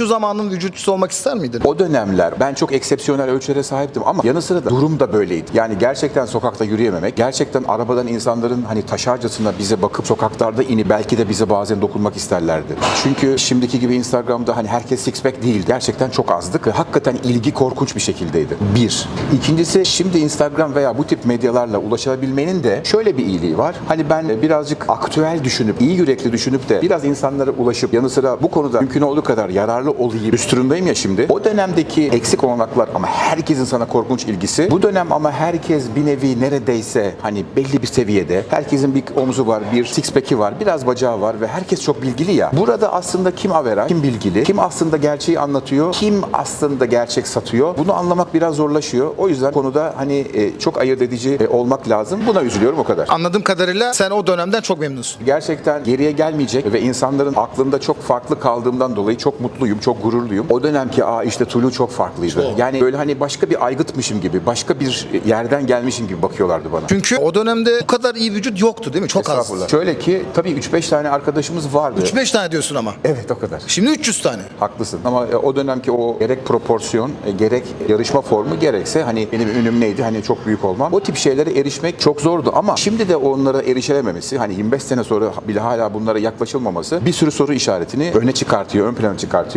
şu zamanın vücutçusu olmak ister miydin? O dönemler ben çok eksepsiyonel ölçülere sahiptim ama yanı sıra da durum da böyleydi. Yani gerçekten sokakta yürüyememek, gerçekten arabadan insanların hani taşarcasına bize bakıp sokaklarda inip belki de bize bazen dokunmak isterlerdi. Çünkü şimdiki gibi Instagram'da hani herkes six pack değil. Gerçekten çok azdık hakikaten ilgi korkunç bir şekildeydi. Bir. İkincisi şimdi Instagram veya bu tip medyalarla ulaşabilmenin de şöyle bir iyiliği var. Hani ben birazcık aktüel düşünüp, iyi yürekli düşünüp de biraz insanlara ulaşıp yanı sıra bu konuda mümkün olduğu kadar yararlı olayım üstünündeyim ya şimdi. O dönemdeki eksik olanaklar ama herkesin sana korkunç ilgisi. Bu dönem ama herkes bir nevi neredeyse hani belli bir seviyede. Herkesin bir omuzu var, bir six pack'i var, biraz bacağı var ve herkes çok bilgili ya. Burada aslında kim averaj, kim bilgili, kim aslında gerçeği anlatıyor, kim aslında gerçek satıyor. Bunu anlamak biraz zorlaşıyor. O yüzden konuda hani e, çok ayırt edici e, olmak lazım. Buna üzülüyorum o kadar. Anladığım kadarıyla sen o dönemden çok memnunsun. Gerçekten geriye gelmeyecek ve insanların aklında çok farklı kaldığımdan dolayı çok mutluyum, çok gururluyum. O dönemki aa işte Tulu çok farklıydı. Yani böyle hani başka bir aygıtmışım gibi, başka bir yerden gelmişim gibi bakıyorlardı bana. Çünkü o dönemde bu kadar iyi vücut yoktu değil mi? Çok az. Şöyle ki tabii 3-5 tane arkadaşımız vardı. 3-5 tane diyorsun ama. Evet o kadar. Şimdi 300 tane. Haklısın. Ama e, o dönemki o gerek proporsiyon, e, gerek yarışma formu gerekse hani benim ünüm neydi? Hani çok büyük olmam. O tip şeylere erişmek çok zordu ama şimdi de onlara erişilememesi, hani 25 sene sonra bile hala bunlara yaklaşılmaması bir sürü soru işaretini öne çıkartıyor, ön plana çıkartıyor.